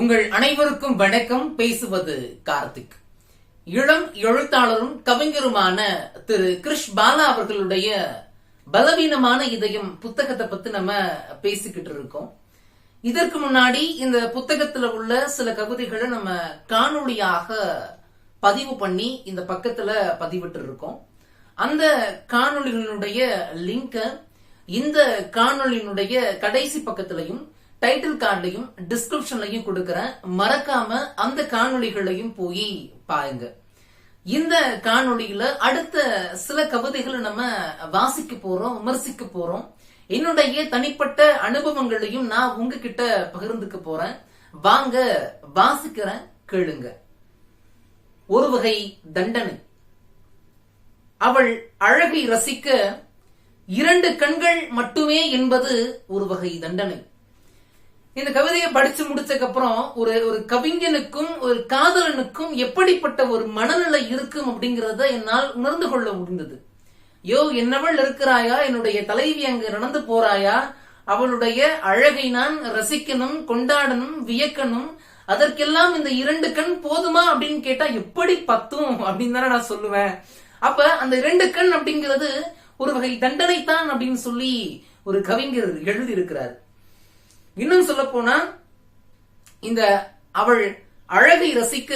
உங்கள் அனைவருக்கும் வணக்கம். பேசுவது கார்த்திக். இளம் எழுத்தாளரும் கவிஞருமான திரு கிருஷ் பாலா அவர்களுடைய பலவீனமான இதயம் புத்தகத்தை பத்தி நம்ம பேசிக்கிட்டு இருக்கோம். இதற்கு முன்னாடி இந்த புத்தகத்துல உள்ள சில கவிதைகளை நம்ம காணொளியாக பதிவு பண்ணி இந்த பக்கத்துல பதிவிட்டு இருக்கோம். அந்த காணொளிகளுடைய லிங்க இந்த காணொளியினுடைய கடைசி பக்கத்திலையும் டைட்டில் கார்டையும் டிஸ்கிரிப்ஷன்லையும் கொடுக்கறேன். மறக்காம அந்த காணொளிகளையும் போய் பாருங்க. இந்த காணொளியில அடுத்த சில கவிதைகளை நம்ம வாசிக்க போறோம் விமர்சிக்க போறோம். என்னுடைய தனிப்பட்ட அனுபவங்களையும் நான் உங்ககிட்ட பகிர்ந்துக்க போறேன். வாங்க வாசிக்கிறேன் கேளுங்க. ஒரு வகை தண்டனை. அவள் அழகை ரசிக்க இரண்டு கண்கள் மட்டுமே என்பது ஒரு வகை தண்டனை. இந்த கவிதையை படிச்சு முடிச்சதுக்கு அப்புறம் ஒரு ஒரு கவிஞனுக்கும் ஒரு காதலனுக்கும் எப்படிப்பட்ட ஒரு மனநிலை இருக்கும் அப்படிங்கிறத என்னால் உணர்ந்து கொள்ள முடிந்தது. யோ என்னவள் இருக்கிறாயா? என்னுடைய தலைவி அங்கு நடந்து போறாயா? அவளுடைய அழகை நான் ரசிக்கணும் கொண்டாடணும் வியக்கணும். அதற்கெல்லாம் இந்த இரண்டு கண் போதுமா அப்படின்னு கேட்டா எப்படி பத்தும் அப்படின்னு தானே நான் சொல்லுவேன். அப்ப அந்த இரண்டு கண் அப்படிங்கிறது ஒரு வகை தண்டனை தான் அப்படின்னு சொல்லி ஒரு கவிஞர் எழுதி இருக்கிறார் இன்னும் சொல்ல போனா இந்த அவள் அழகை ரசிக்க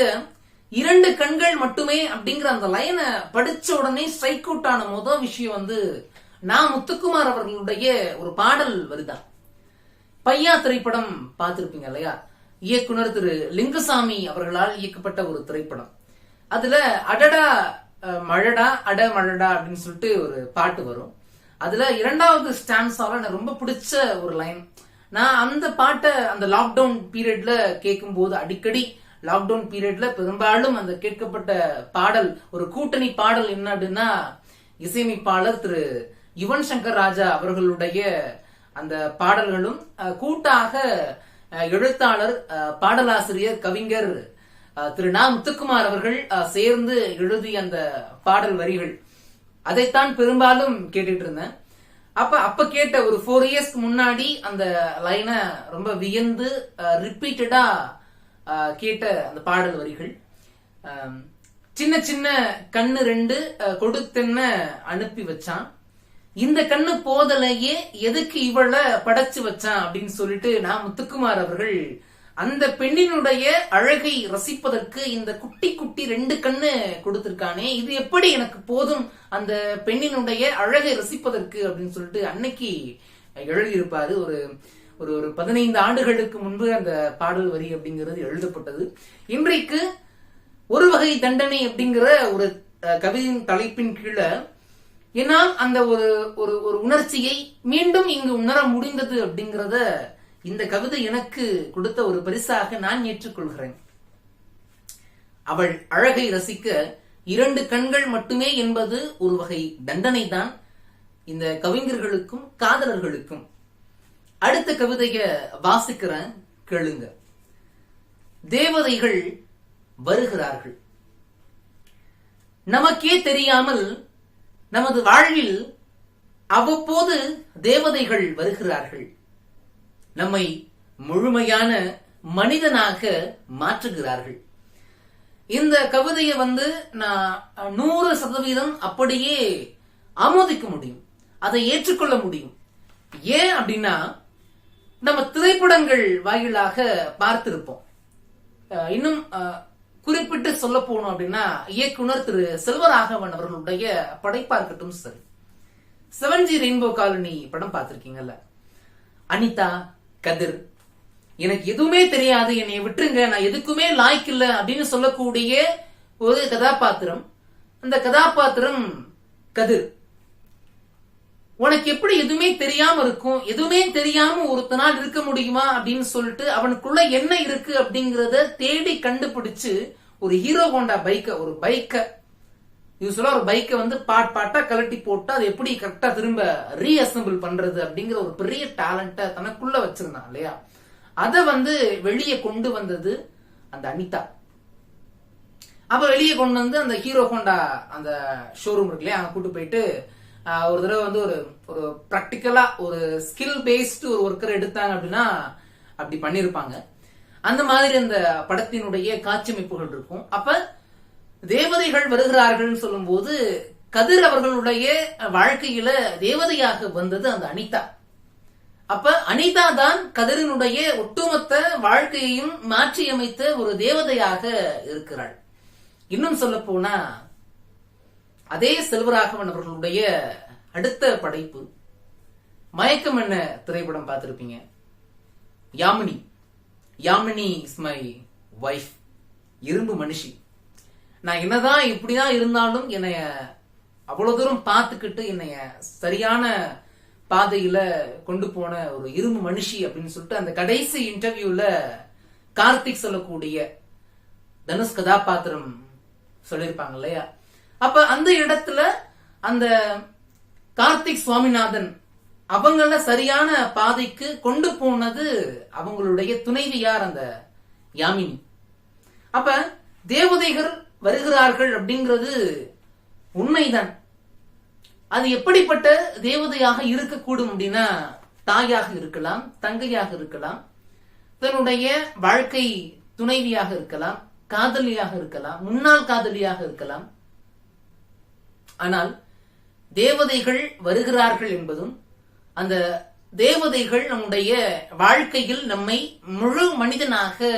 இரண்டு கண்கள் மட்டுமே அப்படிங்கிற அந்த லைனை படிச்ச உடனே ஸ்ட்ரைக் அவுட் ஆன முதல் விஷயம் வந்து நான் முத்துக்குமார் அவர்களுடைய ஒரு பாடல் வருதா பையா திரைப்படம் பார்த்திருப்பீங்க இல்லையா? இயக்குனர் திரு லிங்கசாமி அவர்களால் இயக்கப்பட்ட ஒரு திரைப்படம். அதுல அடடா அஹ், மழடா அட மழடா அப்படின்னு சொல்லிட்டு ஒரு பாட்டு வரும். அதுல இரண்டாவது ஸ்டான்ஸால எனக்கு ரொம்ப பிடிச்ச ஒரு லைன் நான் அந்த பாட்டை அந்த லாக்டவுன் பீரியட்ல கேட்கும் போது அடிக்கடி லாக்டவுன் பீரியட்ல பெரும்பாலும் அந்த கேட்கப்பட்ட பாடல் ஒரு கூட்டணி பாடல் என்ன அப்படின்னா இசையமைப்பாளர் திரு யுவன் சங்கர் ராஜா அவர்களுடைய அந்த பாடல்களும் கூட்டாக அஹ், எழுத்தாளர் அஹ், பாடலாசிரியர் கவிஞர் திரு நா முத்துக்குமார் அவர்கள் சேர்ந்து எழுதிய அந்த பாடல் வரிகள். அதைத்தான் பெரும்பாலும் கேட்டுட்டு இருந்தேன். அப்ப அப்ப கேட்ட ஒரு ஃபோர் இயர்ஸ்க்கு முன்னாடி அந்த லைனை ரொம்ப வியந்து ரிப்பீட்டடா கேட்ட அந்த பாடல் வரிகள். சின்ன சின்ன கண்ணு ரெண்டு கொடுத்தென்ன அனுப்பி வச்சான். இந்த கண்ணு போதலையே எதுக்கு இவள படைச்சு வச்சான் அப்படின்னு சொல்லிட்டு நான் முத்துக்குமார் அவர்கள் அந்த பெண்ணினுடைய அழகை ரசிப்பதற்கு இந்த குட்டி குட்டி ரெண்டு கண்ணு கொடுத்திருக்கானே. இது எப்படி எனக்கு போதும் அந்த பெண்ணினுடைய அழகை ரசிப்பதற்கு அப்படின்னு சொல்லிட்டு அன்னைக்கு எழுதியிருப்பாரு. ஒரு ஒரு ஒரு பதினைந்து ஆண்டுகளுக்கு முன்பு அந்த பாடல் வரி அப்படிங்கிறது எழுதப்பட்டது. இன்றைக்கு ஒரு வகை தண்டனை அப்படிங்கிற ஒரு கவிதையின் தலைப்பின் கீழே என்னால் அந்த ஒரு ஒரு ஒரு உணர்ச்சியை மீண்டும் இங்கு உணர முடிந்தது அப்படிங்கிறத இந்த கவிதை எனக்கு கொடுத்த ஒரு பரிசாக நான் ஏற்றுக்கொள்கிறேன். அவள் அழகை ரசிக்க இரண்டு கண்கள் மட்டுமே என்பது ஒரு வகை தண்டனை தான் இந்த கவிஞர்களுக்கும் காதலர்களுக்கும். அடுத்த கவிதைய வாசிக்கிறேன் கேளுங்க. தேவதைகள் வருகிறார்கள். நமக்கே தெரியாமல் நமது வாழ்வில் அவ்வப்போது தேவதைகள் வருகிறார்கள். நம்மை முழுமையான மனிதனாக மாற்றுகிறார்கள். இந்த கவிதையை வந்து நான் நூறு சதவீதம் அப்படியே ஆமோதிக்க முடியும். அதை ஏற்றுக்கொள்ள முடியும். ஏன் அப்படின்னா நம்ம திரைப்படங்கள் வாயிலாக பார்த்திருப்போம். அஹ் இன்னும் குறிப்பிட்டு சொல்ல போனோம் அப்படின்னா இயக்குனர் திரு செல்வராகவன் அவர்களுடைய படைப்பா இருக்கட்டும் சரி. செவன்ஜி ரெயின்போ காலனி படம் பார்த்திருக்கீங்கல்ல? அனிதா கதிர். எனக்கு எதுவுமே தெரியாது என்னை விட்டுருங்க நான் எதுக்குமே லாய்க்கு இல்லை அப்படின்னு சொல்லக்கூடிய ஒரு கதாபாத்திரம். அந்த கதாபாத்திரம் கதிர். உனக்கு எப்படி எதுவுமே தெரியாம இருக்கும்? எதுவுமே தெரியாம ஒருத்தனால் இருக்க முடியுமா அப்படின்னு சொல்லிட்டு அவனுக்குள்ள என்ன இருக்கு அப்படிங்கறத தேடி கண்டுபிடிச்சு ஒரு ஹீரோ ஹோண்டா பைக்க ஒரு பைக்க யூஸ்வலா ஒரு பைக்கை வந்து பாட் பாட்டா கலட்டி போட்டு அதை எப்படி கரெக்டா திரும்ப ரீஅசம்பிள் பண்றது அப்படிங்கிற ஒரு பெரிய டேலண்ட்டை தனக்குள்ள வச்சிருந்தான் இல்லையா? அதை வந்து வெளியே கொண்டு வந்தது அந்த அனிதா. அப்ப வெளியே கொண்டு வந்து அந்த ஹீரோ ஹோண்டா அந்த ஷோரூம் இருக்கு இல்லையா? அங்க கூட்டு போயிட்டு ஒரு தடவை வந்து ஒரு ஒரு ப்ராக்டிக்கலா ஒரு ஸ்கில் பேஸ்டு ஒரு ஒர்க்கர் எடுத்தாங்க அப்படின்னா அப்படி பண்ணிருப்பாங்க. அந்த மாதிரி அந்த படத்தினுடைய காட்சியமைப்புகள் இருக்கும். அப்ப தேவதைகள் வருகிறார்கள் சொல்லும்போது கதிர் அவர்களுடைய வாழ்க்கையில தேவதையாக வந்தது அந்த அனிதா. அப்ப அனிதா தான் கதிரினுடைய ஒட்டுமொத்த வாழ்க்கையையும் மாற்றியமைத்த ஒரு தேவதையாக இருக்கிறாள். இன்னும் சொல்ல போனா அதே செல்வராகவன் அவர்களுடைய அடுத்த படைப்பு. மயக்கம் என்ன திரைப்படம் பார்த்திருப்பீங்க? Yamini. Yamini is my wife இரும்பு மனுஷி. நான் என்னதான் இப்படிதான் இருந்தாலும் என்னைய அவ்வளவு தூரம் பார்த்துக்கிட்டு என்னைய சரியான பாதையில கொண்டு போன ஒரு இரும்பு மனுஷி அப்படின்னு சொல்லிட்டு அந்த கடைசி இன்டர்வியூல கார்த்திக் சொல்லக்கூடிய தனுஷ் கதாபாத்திரம் சொல்லியிருப்பாங்க இல்லையா? அப்ப அந்த இடத்துல அந்த கார்த்திக் சுவாமிநாதன் அவங்கள சரியான பாதைக்கு கொண்டு போனது அவங்களுடைய துணைவியார் அந்த யாமினி. அப்ப தேவதைகள் வருகிறார்கள் அப்படிங்கிறது உண்மைதான். அது எப்படிப்பட்ட தேவதையாக இருக்கக்கூடும் அப்படின்னா தாயாக இருக்கலாம் தங்கையாக இருக்கலாம் தன்னுடைய வாழ்க்கை துணைவியாக இருக்கலாம் காதலியாக இருக்கலாம் முன்னாள் காதலியாக இருக்கலாம். ஆனால் தேவதைகள் வருகிறார்கள் என்பதும் அந்த தேவதைகள் நம்முடைய வாழ்க்கையில் நம்மை முழு மனிதனாக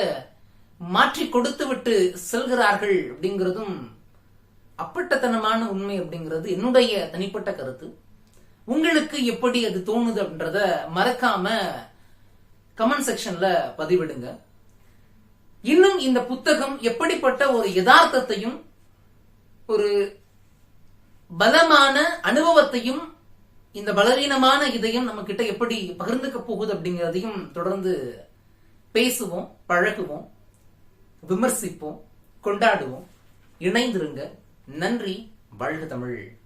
மாற்றி கொடுத்து விட்டு செல்கிறார்கள் அப்படிங்கிறதும் அப்பட்டத்தனமான உண்மை அப்படிங்கிறது என்னுடைய தனிப்பட்ட கருத்து. உங்களுக்கு எப்படி அது தோணுது அப்படின்றத மறக்காம கமெண்ட் செக்ஷன்ல பதிவிடுங்க. இன்னும் இந்த புத்தகம் எப்படிப்பட்ட ஒரு யதார்த்தத்தையும் ஒரு பலமான அனுபவத்தையும் இந்த பலவீனமான இதையும் நம்ம கிட்ட எப்படி பகிர்ந்துக்க போகுது அப்படிங்கிறதையும் தொடர்ந்து பேசுவோம் பழகுவோம். விமர்சிப்போம் கொண்டாடுவோம். இணைந்திருங்க. நன்றி வாழ்க தமிழ்.